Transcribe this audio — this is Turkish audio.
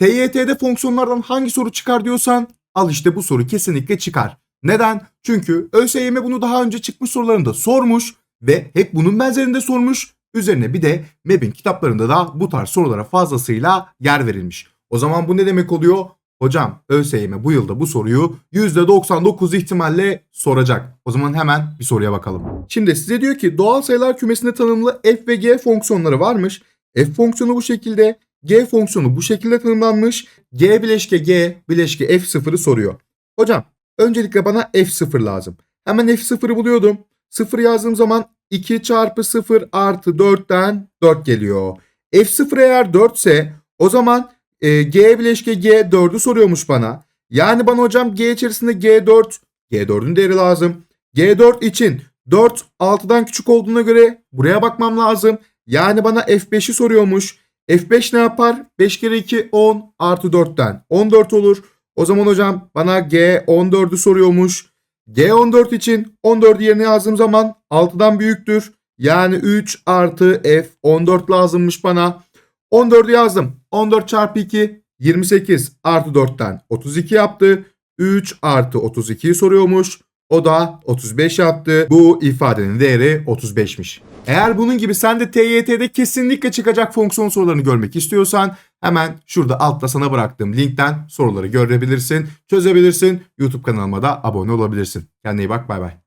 TYT'de fonksiyonlardan hangi soru çıkar diyorsan al işte bu soru kesinlikle çıkar. Neden? Çünkü ÖSYM bunu daha önce çıkmış sorularında sormuş ve hep bunun benzerinde sormuş. Üzerine bir de MEB'in kitaplarında da bu tarz sorulara fazlasıyla yer verilmiş. O zaman bu ne demek oluyor? Hocam ÖSYM bu yılda bu soruyu %99 ihtimalle soracak. O zaman hemen bir soruya bakalım. Şimdi size diyor ki doğal sayılar kümesinde tanımlı f ve g fonksiyonları varmış. F fonksiyonu bu şekilde, g fonksiyonu bu şekilde tanımlanmış. G bileşke g bileşke f0'ı soruyor. Hocam öncelikle bana f0 lazım. Hemen f0'ı buluyordum. 0 yazdığım zaman 2 çarpı 0 artı 4'ten 4 geliyor. f0 eğer 4 ise o zaman e, G bileşke G 4'ü soruyormuş bana. Yani bana hocam G içerisinde G4, G4'ün değeri lazım. G4 için 4 6'dan küçük olduğuna göre buraya bakmam lazım. Yani bana F5'i soruyormuş. F5 ne yapar? 5 kere 2 10 artı 4'ten 14 olur. O zaman hocam bana G14'ü soruyormuş. G14 için 14 yerine yazdığım zaman 6'dan büyüktür. Yani 3 artı F14 lazımmış bana. 14'ü yazdım. 14 çarpı 2 28 artı 4'ten 32 yaptı. 3 artı 32'yi soruyormuş. O da 35 yaptı. Bu ifadenin değeri 35'miş. Eğer bunun gibi sen de TYT'de kesinlikle çıkacak fonksiyon sorularını görmek istiyorsan hemen şurada altta sana bıraktığım linkten soruları görebilirsin, çözebilirsin. YouTube kanalıma da abone olabilirsin. Kendine iyi bak bay bay.